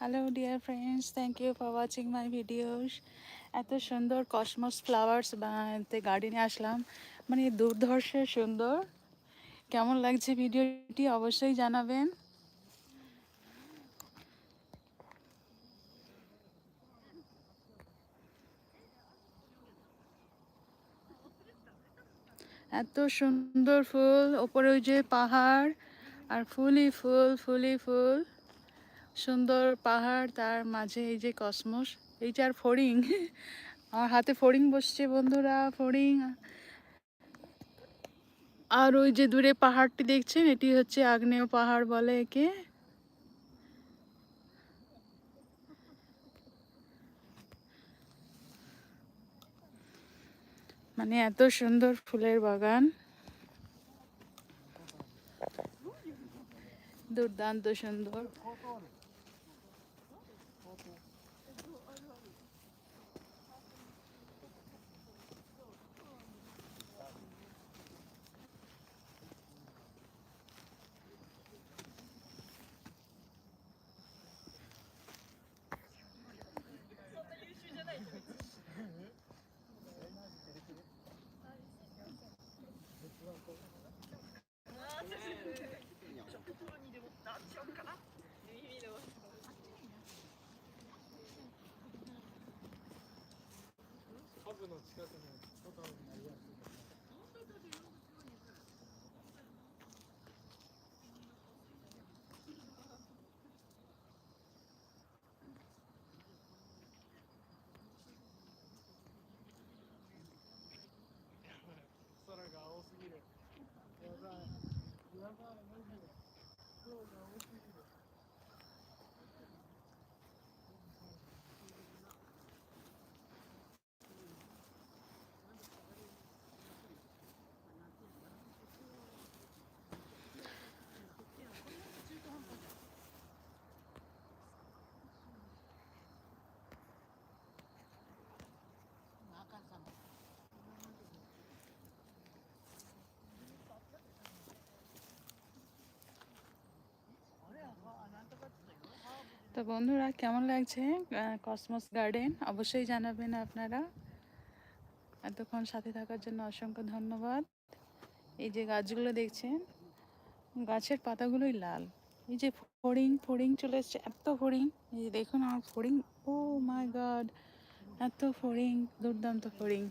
Hello dear friends thank you for watching my videos এত সুন্দর cosmos flowers বানাতে গার্ডেনে আসলাম। মানে দুর্ধর্ষ সুন্দর। কেমন লাগছে ভিডিওটি অবশ্যই জানাবেন। এত সুন্দর ফুল, ওপরে ওই যে পাহাড়, আর ফুলই ফুল ফুলই ফুল। সুন্দর পাহাড়, তার মাঝে এই যে কসমস, এই যে আর ফড়িং। আমার হাতে ফড়িং বসছে বন্ধুরা, ফড়িং। আর ওই যে দূরে পাহাড়টি দেখছেন, এটি হচ্ছে আগ্নেয় পাহাড় বলে একে। মানে এত সুন্দর ফুলের বাগান। দুর্দান্ত সুন্দর। 部の近くのホタルになりやすい。空が青すぎる。やばい。やばい、マジで。空が青すぎる。তো বন্ধুরা, কেমন লাগছে কসমস গার্ডেন অবশ্যই জানাবেন আপনারা। এতক্ষণ সাথে থাকার জন্য অসংখ্য ধন্যবাদ। এই যে গাছগুলো দেখছেন, গাছের পাতাগুলোই লাল। এই যে ফড়িং ফড়িং চলে এসছে, এত ফড়িং। এই যে দেখুন আমার ফড়িং ও মাই গড এত ফড়িং, দুর্দান্ত ফড়িং।